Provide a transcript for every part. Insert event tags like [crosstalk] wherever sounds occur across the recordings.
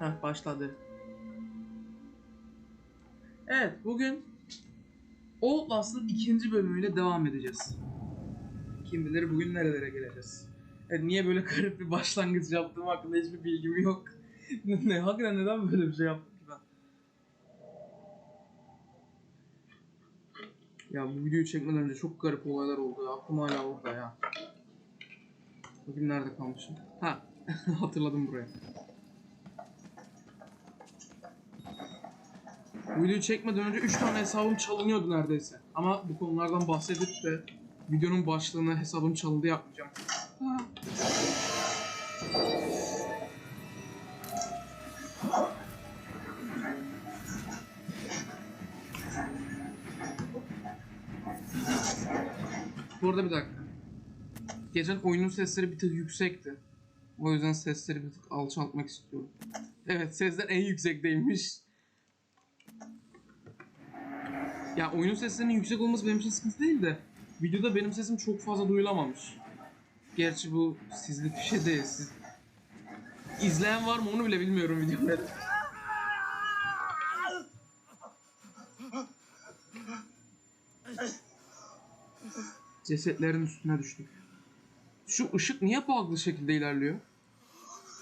Heh başladı. Evet bugün Outlast'ın ikinci bölümüyle devam edeceğiz. Kim bilir bugün nerelere geleceğiz. Evet, niye böyle garip bir başlangıç yaptığım hakkında hiçbir bilgim yok. [laughs] ne, hakikaten neden böyle bir şey yaptım ki ben? Ya bu videoyu çekmeden önce çok garip olaylar oldu ya. Aklım hala orada ya. Bugün nerede kalmışım? Ha, [laughs] hatırladım burayı. Bu videoyu çekmeden önce 3 tane hesabım çalınıyordu neredeyse. Ama bu konulardan bahsedip de videonun başlığını hesabım çalındı yapmayacağım. Ha. Bu arada bir dakika. Geçen oyunun sesleri bir tık yüksekti. O yüzden sesleri bir tık alçaltmak istiyorum. Evet sesler en yüksekteymiş. Ya oyunun seslerinin yüksek olması benim için sıkıntı değil de videoda benim sesim çok fazla duyulamamış. Gerçi bu sizlik bir şey değil. Siz... İzleyen var mı onu bile bilmiyorum videoda. Cesetlerin üstüne düştük. Şu ışık niye bug'lı şekilde ilerliyor?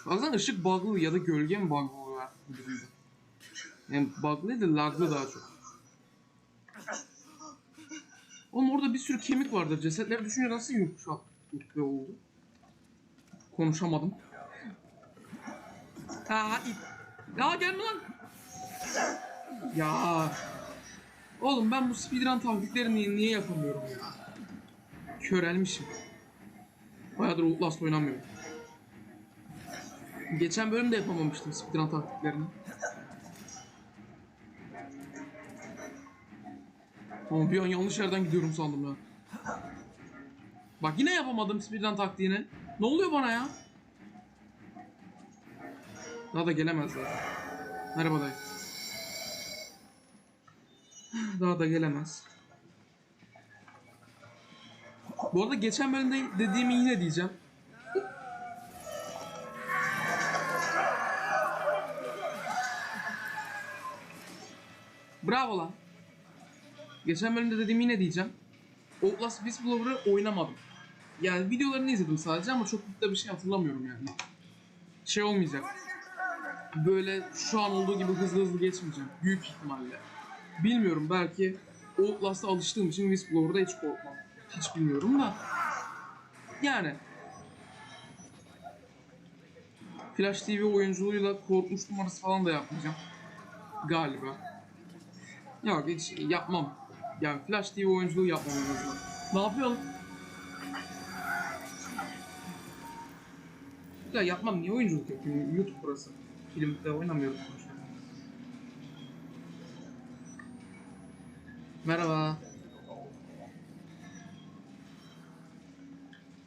Bazen ışık bug'lı ya da gölge mi bug'lı oluyor. Yani bug'lı değil de lag'lı daha çok. Oğlum orada bir sürü kemik vardır. Cesetleri düşünce nasıl yumuşak yumuşak oldu? Konuşamadım. Ha, it. Ya gelme lan. Ya. Oğlum ben bu speedrun taktiklerini niye yapamıyorum ya? Körelmişim. Bayağıdır Outlast oynamıyorum. Geçen bölümde yapamamıştım speedrun taktiklerini. Ama bir an yanlış yerden gidiyorum sandım ya. Bak yine yapamadım speedrun taktiğini. Ne oluyor bana ya? Daha da gelemezler. Merhaba dayı. Daha da gelemez. Bu arada geçen bölümde dediğimi yine diyeceğim. Bravo lan. Geçen bölümde dediğimi yine diyeceğim. Outlast Whistleblower'ı oynamadım. Yani videolarını izledim sadece ama çok da bir şey hatırlamıyorum yani. Şey olmayacak. Böyle şu an olduğu gibi hızlı hızlı geçmeyeceğim. Büyük ihtimalle. Bilmiyorum belki Outlast'a alıştığım için Whistleblower'da hiç korkmam. Hiç bilmiyorum da. Yani. Flash TV oyunculuğuyla korkmuş numarası falan da yapmayacağım. Galiba. Yok hiç yapmam. Yani Flash TV oyunculuğu yapmam en azından. Ne yapıyorsun? Ya yapmam niye oyunculuk yapıyorum? YouTube burası. Filmde oynamıyorum sonuçta. Merhaba.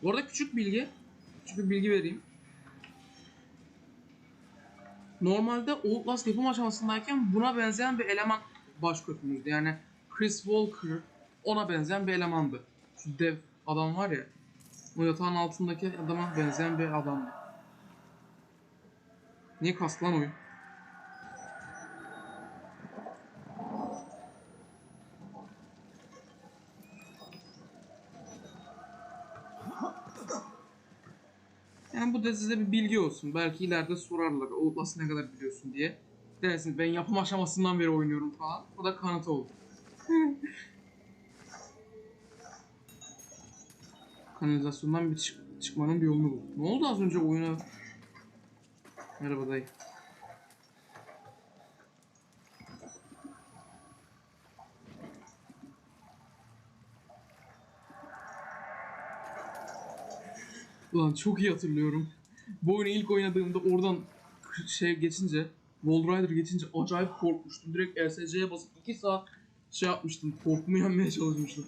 Bu arada küçük bilgi. Küçük bir bilgi vereyim. Normalde Outlast yapım aşamasındayken buna benzeyen bir eleman baş kötümüzdü. Yani Chris Walker ona benzeyen bir elemandı. Şu dev adam var ya. O yatağın altındaki adama benzeyen bir adamdı. Niye kastı oyun? Yani bu da size bir bilgi olsun. Belki ileride sorarlar. Outlast ne kadar biliyorsun diye. Dersin ben yapım aşamasından beri oynuyorum falan. Bu da kanıtı oldu. Kanalizasyondan bir çık- çıkmanın bir yolunu bul. Ne oldu az önce oyuna? Merhaba dayı. Ulan çok iyi hatırlıyorum. Bu oyunu ilk oynadığımda oradan şey geçince, Wall Rider geçince acayip korkmuştum. Direkt ESC'ye basıp 2 saat şey yapmıştım. Korkumu yenmeye çalışmıştım.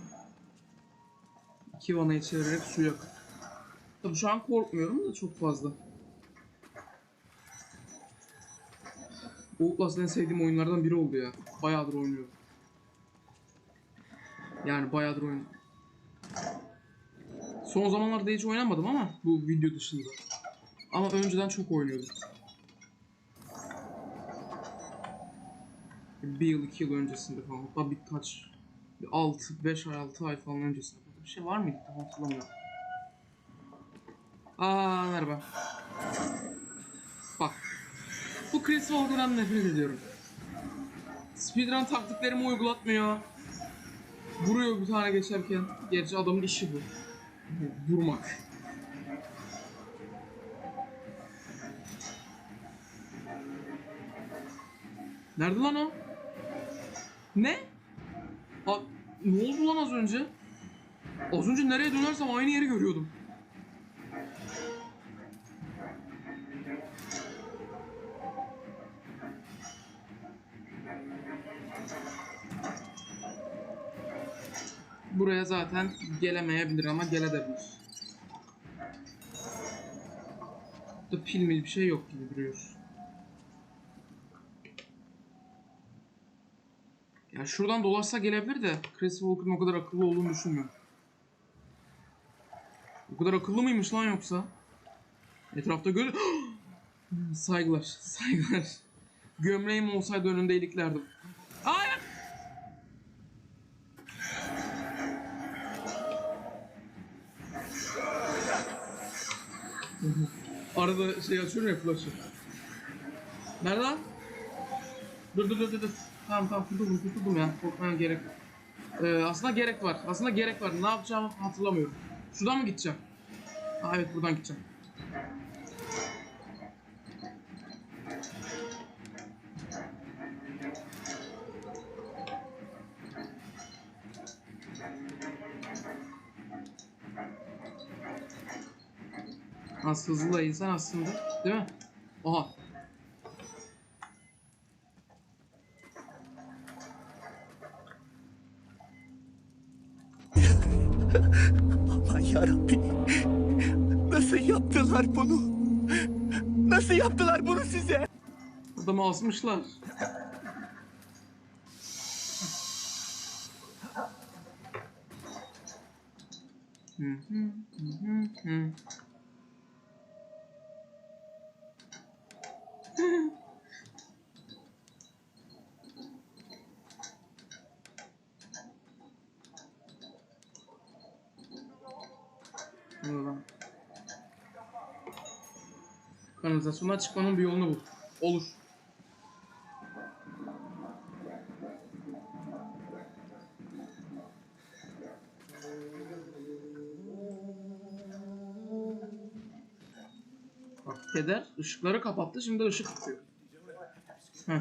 İki vanayı çevirerek su yakıp. Tabii şu an korkmuyorum da çok fazla. Outlast en sevdiğim oyunlardan biri oldu ya. Bayağıdır oynuyorum. Yani bayağıdır oynuyorum. Son zamanlarda hiç oynamadım ama bu video dışında. Ama önceden çok oynuyordum. Bir yıl, iki yıl öncesinde falan. Hatta birkaç, bir altı, beş ay, altı ay falan öncesinde. Bir şey var mıydı? Tam hatırlamıyorum. Aa merhaba. Bak. Bu Chris Walker'dan nefret ediyorum. Speedrun taktiklerimi uygulatmıyor. Vuruyor bir tane geçerken. Gerçi adamın işi bu. Vurmak. Nerede lan o? Ne? Ha, ne oldu lan az önce? Az önce nereye dönersem aynı yeri görüyordum. Buraya zaten gelemeyebilir ama gelebilir. Burada pil mil bir şey yok gibi duruyor. Ya şuradan dolaşsa gelebilir de Chris Walker'ın o kadar akıllı olduğunu düşünmüyorum. O kadar akıllı mıymış lan yoksa? Etrafta gör... [gasps] saygılar, saygılar. Gömleğim olsaydı önünde iliklerdim. Hayır! Arada şey açıyorum ya flash'ı. Nerede lan? Dur dur dur dur. Tamam tamam kurtuldum kurtuldum ya. Korkmaya gerek yok. Ee, aslında gerek var. Aslında gerek var. Ne yapacağımı hatırlamıyorum. Şuradan mı gideceğim? Ha, evet buradan gideceğim. Az hızlı da insan aslında. Değil mi? Oha. Yaptılar bunu? Nasıl yaptılar bunu size? Adamı asmışlar. Hı hı, hı hı, hı. Buradan. Kanalizasyondan çıkmanın bir yolunu bul. Olur. Bak Keder ışıkları kapattı şimdi ışık tutuyor. Heh.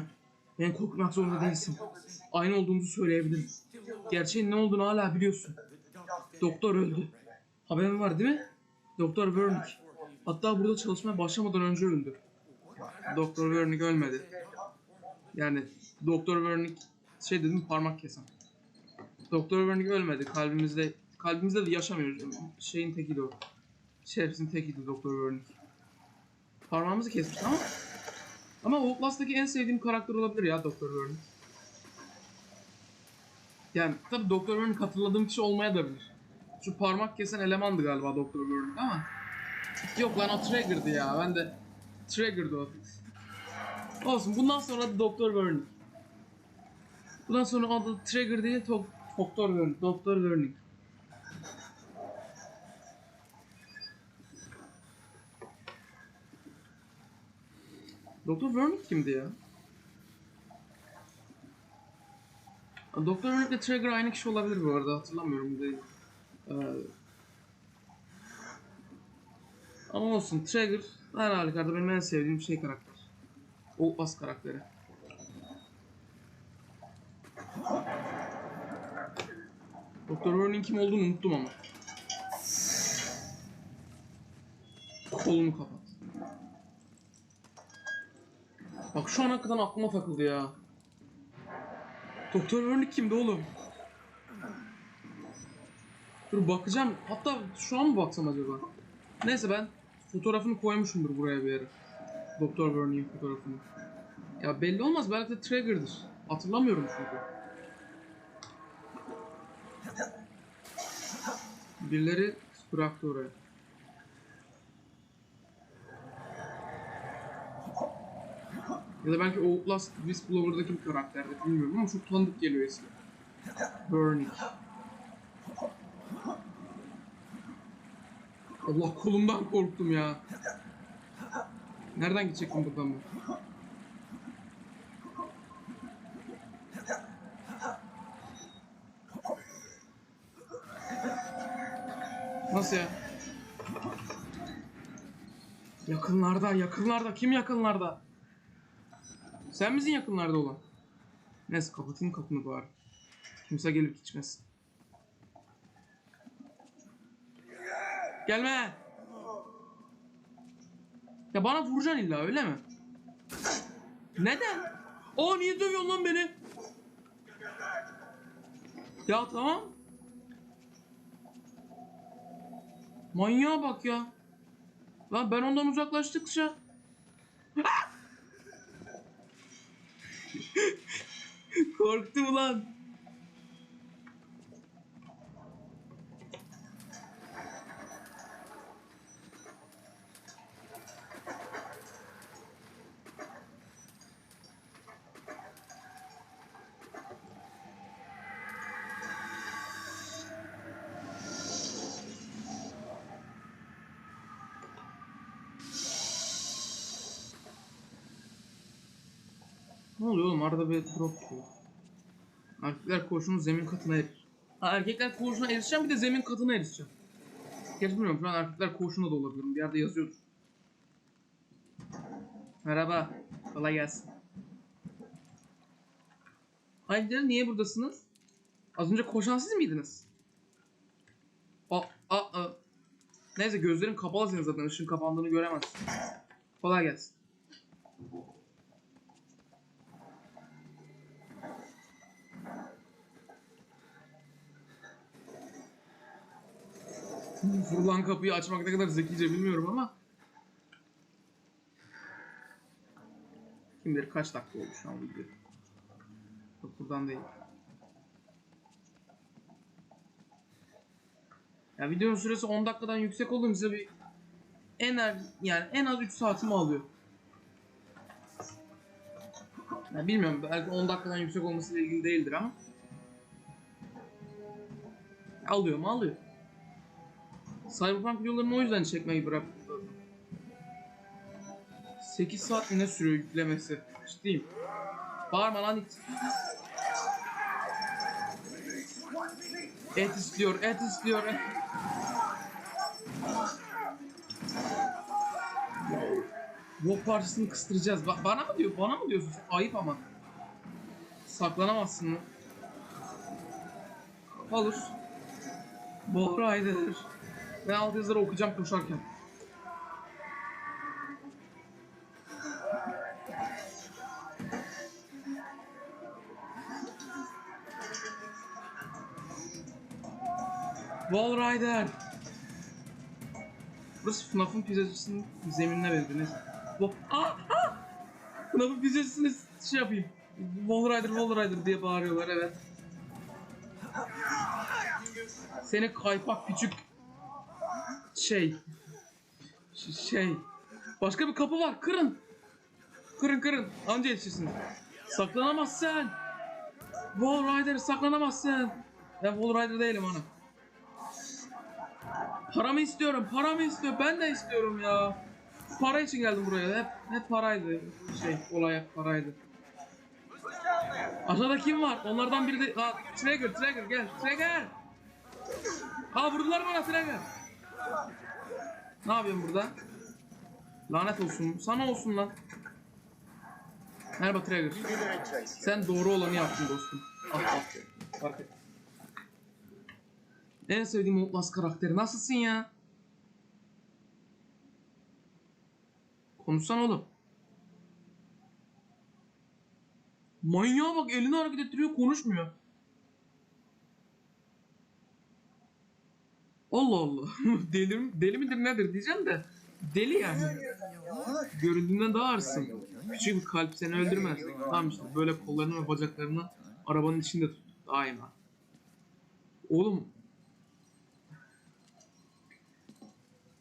Beni korkutmak zorunda değilsin. Aynı olduğumuzu söyleyebilirim. Gerçeğin ne olduğunu hala biliyorsun. Doktor öldü. Haberin var değil mi? Doktor Wernick. Hatta burada çalışmaya başlamadan önce öldü. Doktor Wernick ölmedi. Yani Doktor Wernick şey dedim parmak kesen. Doktor Wernick ölmedi. Kalbimizde kalbimizde de yaşamıyor. Şeyin tekiydi o. Şerefsizin tekiydi Doktor Wernick. Parmağımızı kesmiş ama ama Outlast'taki en sevdiğim karakter olabilir ya Doktor Wernick. Yani tabii Doktor Wernick hatırladığım kişi olmaya da bilir. Şu parmak kesen elemandı galiba Doktor Wernick ama Yok lan o Trigger'dı ya. Ben de Trigger'dı o. Olsun. Bundan sonra adı Doktor Wernick. Bundan sonra adı Trigger değil, Tok Doktor Wernick. Doktor Wernick. Doktor Wernick kimdi ya? Doktor Wernick ile Trigger aynı kişi olabilir bu arada. Hatırlamıyorum değil. Ee, Ama olsun Trigger her halükarda benim en sevdiğim şey karakter. Outlast karakteri. Doktor Werner'in kim olduğunu unuttum ama. Kolunu kapat. Bak şu ana kadar aklıma takıldı ya. Doktor Werner kimdi oğlum? Dur bakacağım. Hatta şu an mı baksam acaba? Neyse ben fotoğrafını koymuşumdur buraya bir yere. Doktor Werner'in fotoğrafını. Ya belli olmaz belki de Trigger'dır. Hatırlamıyorum çünkü. Birileri bıraktı oraya. Ya da belki Outlast Whistleblower'daki bir karakterdi bilmiyorum ama çok tanıdık geliyor ismi. Burning. Allah kolumdan korktum ya. Nereden gidecektim buradan ben? Nasıl ya? Yakınlarda, yakınlarda. Kim yakınlarda? Sen misin yakınlarda olan? Neyse kapatayım kapını bari. Kimse gelip geçmesin. Gelme! Ya bana vuracaksın illa öyle mi? Neden? Aa niye dövüyorsun lan beni? Ya tamam. Manyağa bak ya. Lan ben ondan uzaklaştıkça... [laughs] Korktum ulan. Ne oluyor oğlum arada bir drop çıkıyor. Erkekler koğuşunun zemin katına. Ha erkekler koğuşuna erişeceğim bir de zemin katına erişeceğim. Gerçi şu an erkekler koğuşunda da olabilirim. Bir yerde yazıyordur. Merhaba. Kolay gelsin. Haydi niye buradasınız? Az önce koşan siz miydiniz? Aa, aa, aa. Neyse gözlerin kapalı senin zaten ışığın kapandığını göremezsin. Kolay gelsin. Vurulan kapıyı açmak ne kadar zekice bilmiyorum ama. Kim bilir kaç dakika oldu şu an video. Yok buradan değil. Ya videonun süresi 10 dakikadan yüksek olunca bir en er, yani en az 3 saatimi alıyor. Ya bilmiyorum belki 10 dakikadan yüksek olmasıyla ilgili değildir ama. Alıyor mu alıyor. Cyberpunk videolarını o yüzden çekmeyi bıraktım. 8 saat mi ne sürüyor yüklemesi? Ciddiyim. Bağırma lan it. Et istiyor, et istiyor. Et. Yok parçasını kıstıracağız. Ba- bana mı diyor? Bana mı diyorsun? Ayıp ama. Saklanamazsın? Olur. Doğru Ayder. Ben alt yazıları okuyacağım koşarken. Wall Rider. Burası FNAF'ın pizzacısının zeminine verdi neyse. Bu... Aa! Aa! FNAF'ın pizzacısını şey yapayım. Wall Rider, Wall Rider diye bağırıyorlar evet. Seni kaypak küçük şey. Şey. Başka bir kapı var. Kırın. Kırın kırın. Anca yetişirsin. Saklanamazsın. Wall Rider saklanamazsın. Ben Wall Rider değilim ana Paramı istiyorum paramı istiyor ben de istiyorum ya. Para için geldim buraya. Hep hep paraydı. Şey olay hep paraydı. Aşağıda kim var? Onlardan biri de... Aa, Trigger, Trigger gel. Trigger! Aa vurdular bana Trigger. Ne yapıyorsun burada? Lanet olsun. Sana olsun lan. Merhaba Trigger. Sen doğru olanı yaptın dostum. Ah ah. Fark et. En sevdiğim Outlast karakteri. Nasılsın ya? Konuşsana oğlum. Manyağa bak elini hareket ettiriyor konuşmuyor. Allah Allah. [laughs] deli, deli midir nedir diyeceğim de. Deli yani. Göründüğünden daha ağırsın. Küçük bir kalp seni öldürmez. Tamam işte böyle kollarını ve bacaklarını arabanın içinde tut. Daima. Oğlum.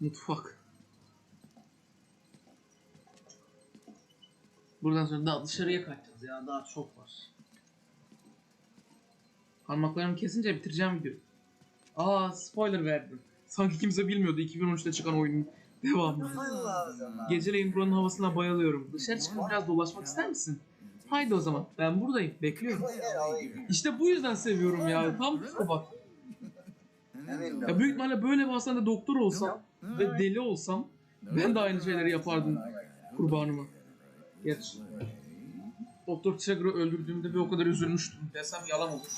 Mutfak. Buradan sonra daha dışarıya kaçacağız ya. Daha çok var. Parmaklarımı kesince bitireceğim videoyu. Aa spoiler verdim. Sanki kimse bilmiyordu 2013'te çıkan oyunun devamını. Geceleyin buranın havasına bayılıyorum. Dışarı çıkıp biraz dolaşmak ister misin? Haydi o zaman. Ben buradayım. Bekliyorum. İşte bu yüzden seviyorum ya. Tam psikopat. Ya büyük ihtimalle böyle bir hastanede doktor olsam ve deli olsam ben de aynı şeyleri yapardım kurbanıma. Gerçi. Doktor Tigr'ı öldürdüğümde bir o kadar üzülmüştüm desem yalan olur.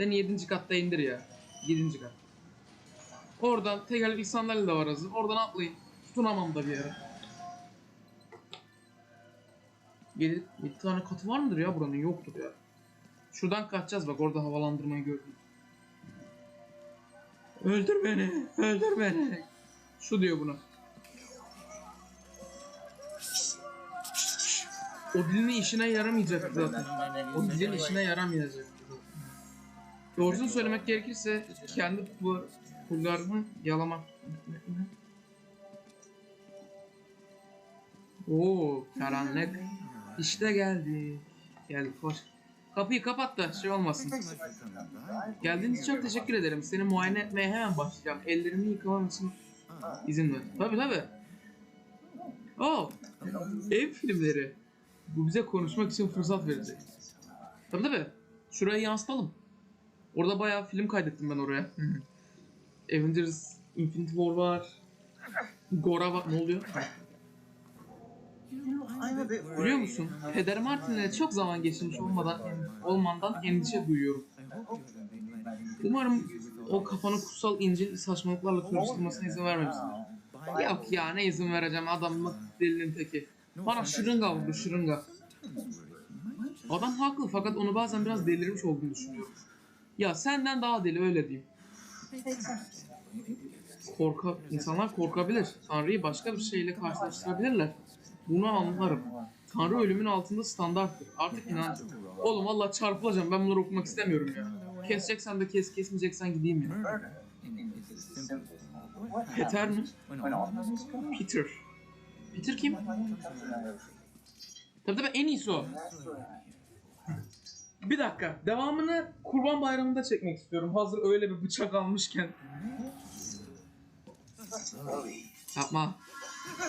Beni 7. katta indir ya. 7. kat. Oradan tekerlekli sandalye de var hazır. Oradan atlayın. Tutunamam da bir yere. 7, 7 tane katı var mıdır ya buranın? Yoktur ya. Şuradan kaçacağız bak orada havalandırmayı gördüm. Öldür beni, öldür beni. Şu diyor buna. O dilin işine yaramayacak zaten. O dilin işine yaramayacak. Doğrusunu söylemek gerekirse kendi bu kullarını yalamak. Oo karanlık. İşte geldi. Geldi koş. Kapıyı kapat da şey olmasın. Geldiğiniz için teşekkür ederim. Seni muayene etmeye hemen başlayacağım. Ellerimi yıkamam için izin ver. Tabi tabi. Oh, ev filmleri. Bu bize konuşmak için fırsat verecek. Tabi tabi. Şurayı yansıtalım. Orada bayağı film kaydettim ben oraya. Avengers Infinity War var. Gora var. Ne oluyor? Biliyor musun? Peder Martin'le çok zaman geçirmiş olmadan olmandan endişe duyuyorum. Umarım o kafanı kutsal İncil saçmalıklarla karıştırmasına izin vermemişsin. Yok ya ne izin vereceğim adamın delinin teki. Bana şırınga vurdu şırınga. Adam haklı fakat onu bazen biraz delirmiş olduğunu düşünüyorum. Ya senden daha deli öyle diyeyim. Korka, insanlar korkabilir. Tanrı'yı başka bir şeyle karşılaştırabilirler. Bunu anlarım. Tanrı ölümün altında standarttır. Artık inancım. Oğlum valla çarpılacağım. Ben bunları okumak istemiyorum ya. Keseceksen de kes, kesmeyeceksen gideyim ya. Peter mi? Peter. Peter kim? Tabii tabii en iyisi o. Bir dakika. Devamını Kurban Bayramı'nda çekmek istiyorum. Hazır öyle bir bıçak almışken. Yapma.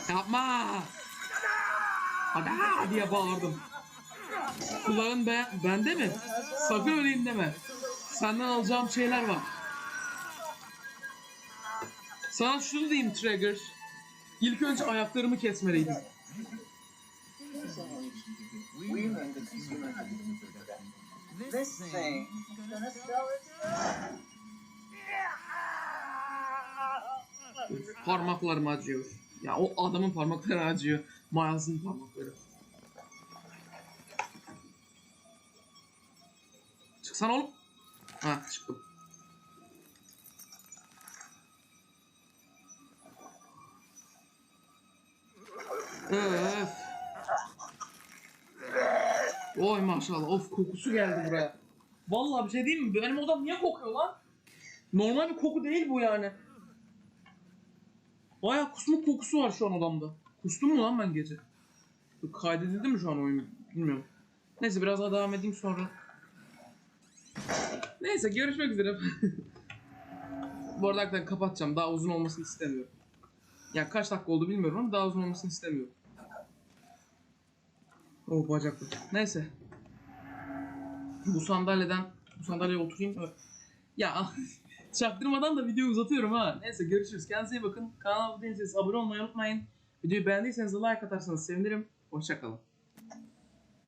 Yapma. Hadi ha diye bağırdım. Kulağın be bende mi? Sakın öleyim deme. Senden alacağım şeyler var. Sana şunu diyeyim Trigger. İlk önce ayaklarımı kesmeliydim. This thing gonna sell it. Parmaklarım acıyor. Ya o adamın parmakları acıyor. Miles'ın parmakları. Çıksana oğlum. Ha çıktım. Öf. Oy maşallah. Of kokusu geldi buraya. Vallahi bir şey diyeyim mi? Benim odam niye kokuyor lan? Normal bir koku değil bu yani. Bayağı kusmuk kokusu var şu an odamda. Kustum mu lan ben gece? Kaydedildi mi şu an oyun? Bilmiyorum. Neyse biraz daha devam edeyim sonra. Neyse görüşmek üzere. [laughs] Bu arada kapatacağım. Daha uzun olmasını istemiyorum. Yani kaç dakika oldu bilmiyorum ama daha uzun olmasını istemiyorum. Oh bacaklı. Neyse. Bu sandalyeden bu sandalyeye oturayım. Ya [laughs] çaktırmadan da videoyu uzatıyorum ha. Neyse görüşürüz. Kendinize iyi bakın. Kanala abone abone olmayı unutmayın. Videoyu beğendiyseniz like atarsanız sevinirim. Hoşçakalın.